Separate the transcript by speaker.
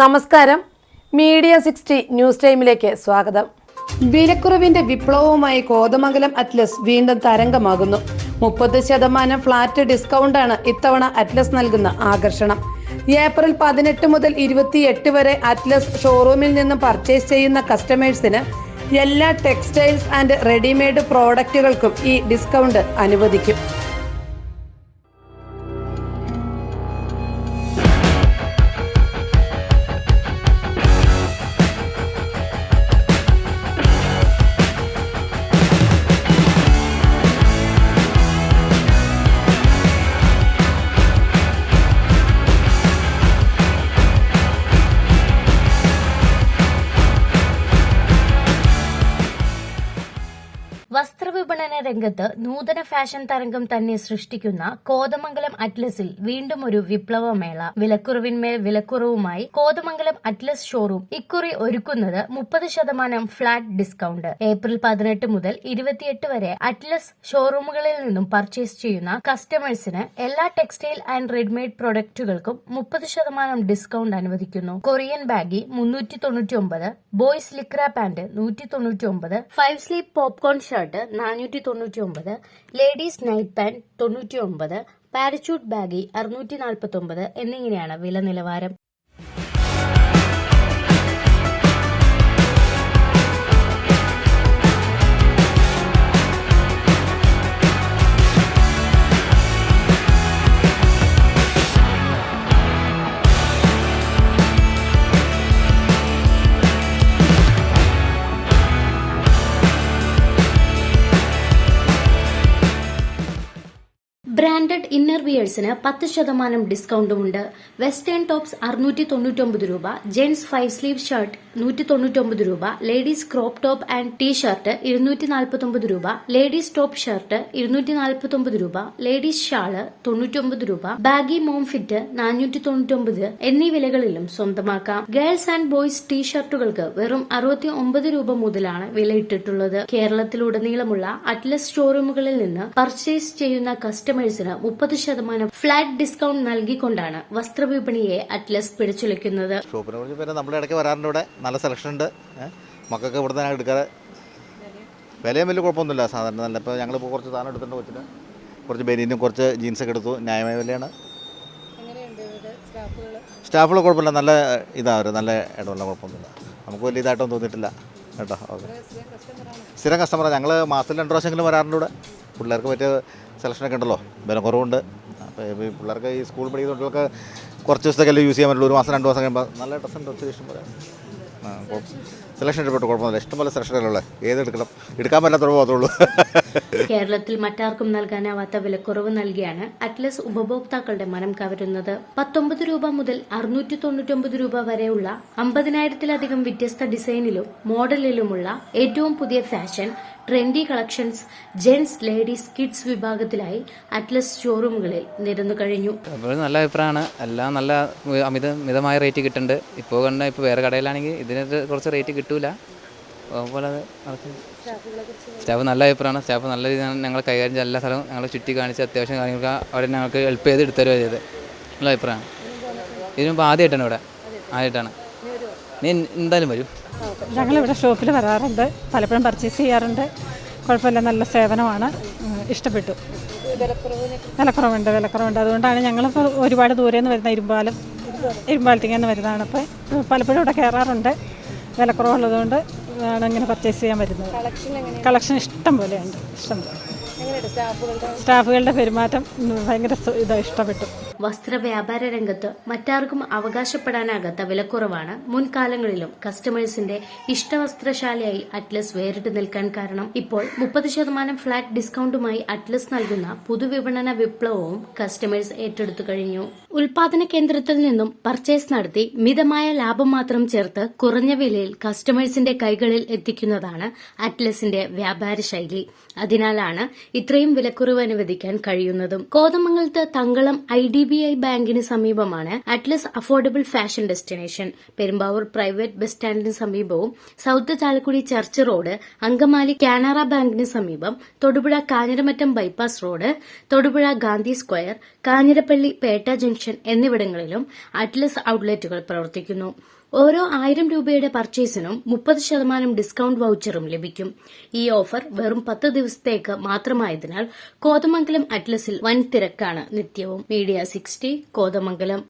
Speaker 1: നമസ്കാരം. Media sixty news ടൈമിലേക്ക് സ്വാഗതം. വിലക്കുറവിന്റെ വിപ്ലവവുമായി കോതമംഗലം അറ്റ്ലസ് വീണ്ടും തരംഗമാകുന്നു. മുപ്പത് ശതമാനം ഫ്ലാറ്റ് ഡിസ്കൗണ്ടാണ് ഇത്തവണ അറ്റ്ലസ് നൽകുന്ന ആകർഷണം. ഏപ്രിൽ പതിനെട്ട് മുതൽ ഇരുപത്തിയെട്ട് വരെ അറ്റ്ലസ് ഷോറൂമിൽ നിന്ന് പർച്ചേസ് ചെയ്യുന്ന കസ്റ്റമേഴ്സിന് എല്ലാ ടെക്സ്റ്റൈൽസ് ആൻഡ് റെഡിമെയ്ഡ് പ്രോഡക്റ്റുകൾക്കും ഈ ഡിസ്കൗണ്ട് അനുവദിക്കും.
Speaker 2: വസ്ത്രവിപണന രംഗത്ത് നൂതന ഫാഷൻ തരംഗം തന്നെ സൃഷ്ടിക്കുന്ന കോതമംഗലം അറ്റ്ലസിൽ വീണ്ടും ഒരു വിപ്ലവമേള. വിലക്കുറവിന്മേൽ വിലക്കുറവുമായി കോതമംഗലം അറ്റ്ലസ് ഷോറൂം ഇക്കുറി ഒരുക്കുന്നത് മുപ്പത് ശതമാനം ഫ്ളാറ്റ് ഡിസ്കൗണ്ട്. ഏപ്രിൽ പതിനെട്ട് മുതൽ ഇരുപത്തിയെട്ട് വരെ അറ്റ്ലസ് ഷോറൂമുകളിൽ നിന്നും പർച്ചേസ് ചെയ്യുന്ന കസ്റ്റമേഴ്സിന് എല്ലാ ടെക്സ്റ്റൈൽ ആൻഡ് റെഡിമെയ്ഡ് പ്രൊഡക്റ്റുകൾക്കും മുപ്പത് ശതമാനം ഡിസ്കൗണ്ട് അനുവദിക്കുന്നു. കൊറിയൻ ബാഗി മുന്നൂറ്റി തൊണ്ണൂറ്റി ഒമ്പത് ബോയ്സ് ലിക്ര പാന്റ് നൂറ്റി തൊണ്ണൂറ്റി ഒമ്പത് ഫൈവ് സ്ലീപ്പ് പോപ്കോൺ ഷർട്ട് നാനൂറ്റി തൊണ്ണൂറ്റി ഒമ്പത് ലേഡീസ് നൈറ്റ് പാന്റ് തൊണ്ണൂറ്റി ഒമ്പത് പാരച്യൂട്ട് ബാഗി അറുന്നൂറ്റി നാൽപ്പത്തി ഒമ്പത് എന്നിങ്ങനെയാണ് വില നിലവാരം ബ്രാൻഡഡ് ഇന്നർ വിയേഴ്സിന് പത്ത് ശതമാനം ഡിസ്കൗണ്ടുമുണ്ട്. വെസ്റ്റേൺ ടോപ്സ് അറുന്നൂറ്റി തൊണ്ണൂറ്റൊമ്പത് രൂപ ജെന്റ്സ് ഫൈവ് സ്ലീവ് ഷർട്ട് നൂറ്റി തൊണ്ണൂറ്റൊമ്പത് രൂപ ladies crop top and T shirt ഇരുന്നൂറ്റി നാൽപ്പത്തൊമ്പത് രൂപ ലേഡീസ് ടോപ്പ് ഷർട്ട് ഇരുന്നൂറ്റി നാൽപ്പത്തൊമ്പത് രൂപ ലേഡീസ് ഷാൾ തൊണ്ണൂറ്റൊമ്പത് രൂപ ബാഗി മോം ഫിറ്റ് നാനൂറ്റി തൊണ്ണൂറ്റൊമ്പത് എന്നീ വിലകളിലും സ്വന്തമാക്കാം. ഗേൾസ് ആൻഡ് ബോയ്സ് ടീ ഷർട്ടുകൾക്ക് വെറും അറുപത്തി ഒമ്പത് രൂപ മുതലാണ് വിലയിട്ടിട്ടുള്ളത്. കേരളത്തിലുടനീളമുള്ള അറ്റ്ലസ് ഷോറൂമുകളിൽ നിന്ന് പർച്ചേസ് ചെയ്യുന്ന കസ്റ്റമേഴ്സിന് മുപ്പത് ശതമാനം ഫ്ലാറ്റ് ഡിസ്കൗണ്ട് നൽകിക്കൊണ്ടാണ് വസ്ത്രവിപണിയെ അറ്റ്ലസ് പിടിച്ചുലയ്ക്കുന്നത്.
Speaker 3: ഷോപ്പിനെ കുറിച്ച് പിന്നെ നമ്മുടെ ഇടയ്ക്ക് വരാറുണ്ട് ഇവിടെ. നല്ല സെലക്ഷൻ ഉണ്ട്? മക്കൾക്ക് ഇവിടെ തന്നെ എടുക്കാറ്. വിലയും വലിയ കുഴപ്പമൊന്നുമില്ല സാധാരണ നല്ല. ഇപ്പോൾ ഞങ്ങളിപ്പോൾ കുറച്ച് സാധനം എടുത്തിട്ടുണ്ട് കൊച്ചിന്. കുറച്ച് ബനീനും കുറച്ച് ജീൻസൊക്കെ എടുത്തു. ന്യായമായ വിലയാണ്. സ്റ്റാഫുകൾ കുഴപ്പമില്ല. നല്ല ഇതാണ് നല്ല ഇടമല്ല കുഴപ്പമൊന്നുമില്ല. നമുക്ക് വലിയ ഇതായിട്ടൊന്നും തോന്നിയിട്ടില്ല. കേട്ടോ ഓക്കെ. സ്ഥിരം കസ്റ്റമറാണ് ഞങ്ങൾ മാസത്തിൽ രണ്ട് പ്രാവശ്യമെങ്കിലും വരാറുണ്ട് ഇവിടെ. പിള്ളേർക്ക് പറ്റിയ സെലക്ഷനൊക്കെ ഉണ്ടല്ലോ. വില കുറവുണ്ട്. അപ്പോൾ ഈ പിള്ളേർക്ക് ഈ സ്കൂൾ പഠിക്കുന്ന കുട്ടികൾക്ക് കുറച്ച് ദിവസത്തേക്കല്ലേ യൂസ് ചെയ്യാൻ പറ്റുള്ളൂ. ഒരു മാസം രണ്ട് മാസം കഴിയുമ്പോൾ നല്ല ഡ്രസ്സ് ഉണ്ട് ഒത്തിരി ഇഷ്ടം പോലെ. സെലക്ഷൻ ഇഷ്ടപ്പെട്ടു കുഴപ്പമൊന്നുമില്ല. ഇഷ്ടംപോലെ സെലക്ഷനല്ലേ ഏത് എടുക്കണം? എടുക്കാൻ പോകത്തുള്ളൂ.
Speaker 2: കേരളത്തിൽ മറ്റാർക്കും നൽകാനാവാത്ത വിലക്കുറവ് നൽകിയാണ് അറ്റ്ലസ് ഉപഭോക്താക്കളുടെ മനം കവരുന്നത്. പത്തൊമ്പത് രൂപ മുതൽ അറുന്നൂറ്റി തൊണ്ണൂറ്റൊമ്പത് രൂപ വരെയുള്ള അമ്പതിനായിരത്തിലധികം വ്യത്യസ്ത ഡിസൈനിലും മോഡലിലുമുള്ള ഏറ്റവും പുതിയ fashion trendy collections gents ladies kids വിഭാഗത്തിലായി Atlas ഷോറൂമുകളിൽ നിരന്നു കഴിഞ്ഞു.
Speaker 4: നല്ല അഭിപ്രായമാണ്. എല്ലാം നല്ല അമിത മിതമായ റേറ്റ് കിട്ടുന്നുണ്ട്. ഇപ്പോൾ കണ്ട ഇപ്പോൾ വേറെ കടയിലാണെങ്കിൽ ഇതിന് കുറച്ച് റേറ്റ് കിട്ടൂല. അതുപോലെ അത് സ്റ്റാഫ് നല്ല അഭിപ്രായമാണ്. സ്റ്റാഫ് നല്ല രീതിയിൽ ഞങ്ങൾ കൈകാര്യം ചെയ്യുന്ന എല്ലാ സ്ഥലവും ഞങ്ങൾ ചുറ്റി കാണിച്ച് അത്യാവശ്യം കാര്യങ്ങൾക്ക് അവരെ ഞങ്ങൾക്ക് ഹെൽപ്പ് ചെയ്ത് എടുത്തു തരുക ചെയ്ത് നല്ല അഭിപ്രായമാണ്. ഇതിനുമ്പോൾ ആദ്യമായിട്ടാണ് ഇവിടെ. ആദ്യമായിട്ടാണ്. നീ എന്തായാലും വരും.
Speaker 5: ഞങ്ങളിവിടെ ഷോപ്പിൽ വരാറുണ്ട്. പലപ്പോഴും പർച്ചേസ് ചെയ്യാറുണ്ട്. കുഴപ്പമില്ല നല്ല സേവനമാണ്. ഇഷ്ടപ്പെട്ടു. വിലക്കുറവുണ്ട് വിലക്കുറവുണ്ട്. അതുകൊണ്ടാണ് ഞങ്ങളിപ്പോൾ ഒരുപാട് ദൂരെ നിന്ന് വരുന്ന ഇരുമ്പാലം ഇരുമ്പാലത്തേക്ക് നിന്ന് വരുന്നതാണ്. അപ്പോൾ പലപ്പോഴും ഇവിടെ കയറാറുണ്ട്. വിലക്കുറവുള്ളതുകൊണ്ട് ആണ് ഇങ്ങനെ പർച്ചേസ് ചെയ്യാൻ വരുന്നത്. കളക്ഷൻ ഇഷ്ടം പോലെയുണ്ട്. ഇഷ്ടം പോലെ. സ്റ്റാഫുകളുടെ പെരുമാറ്റം ഭയങ്കര ഇഷ്ടപ്പെട്ടു.
Speaker 2: വസ്ത്ര വ്യാപാര രംഗത്ത് മറ്റാർക്കും അവകാശപ്പെടാനാകാത്ത വിലക്കുറവാണ് മുൻകാലങ്ങളിലും കസ്റ്റമേഴ്സിന്റെ ഇഷ്ടവസ്ത്രശാലയായി അറ്റ്ലസ് വേറിട്ട് നിൽക്കാൻ കാരണം. ഇപ്പോൾ മുപ്പത് ശതമാനം ഫ്ളാറ്റ് ഡിസ്കൗണ്ടുമായി അറ്റ്ലസ് നൽകുന്ന പുതുവിപണന വിപ്ലവവും കസ്റ്റമേഴ്സ് ഏറ്റെടുത്തു കഴിഞ്ഞു. ഉൽപാദന കേന്ദ്രത്തിൽ നിന്നും പർച്ചേസ് നടത്തി മിതമായ ലാഭം മാത്രം ചേർത്ത് കുറഞ്ഞ വിലയിൽ കസ്റ്റമേഴ്സിന്റെ കൈകളിൽ എത്തിക്കുന്നതാണ് അറ്റ്ലസിന്റെ വ്യാപാര ശൈലി. അതിനാലാണ് ഇത്രയും വിലക്കുറവ് അനുവദിക്കാൻ കഴിയുന്നതും കോതമംഗലത്ത് Thankalam I D B I ബാങ്കിന് സമീപമാണ് Atlas affordable fashion destination. Perumbavoor private bus സ്റ്റാൻഡിന് സമീപവും south Chalakudy church road Angamaly Canara ബാങ്കിന് സമീപം Thodupuzha Kanjiramattam bypass road Thodupuzha Gandhi square Kanjirappally Petta junction എന്നിവിടങ്ങളിലും അറ്റ്ലസ് ഔട്ട്ലെറ്റുകൾ പ്രവർത്തിക്കുന്നു. ഓരോ ആയിരം രൂപയുടെ പർച്ചേസിനും മുപ്പത് ശതമാനം ഡിസ്കൗണ്ട് വൗച്ചറും ലഭിക്കും. ഈ ഓഫർ വെറും പത്ത് ദിവസത്തേക്ക് മാത്രമായതിനാൽ കോതമംഗലം അറ്റ്ലസിൽ വൻ തിരക്കാണ് നിത്യവും. Media sixty Kothamangalam.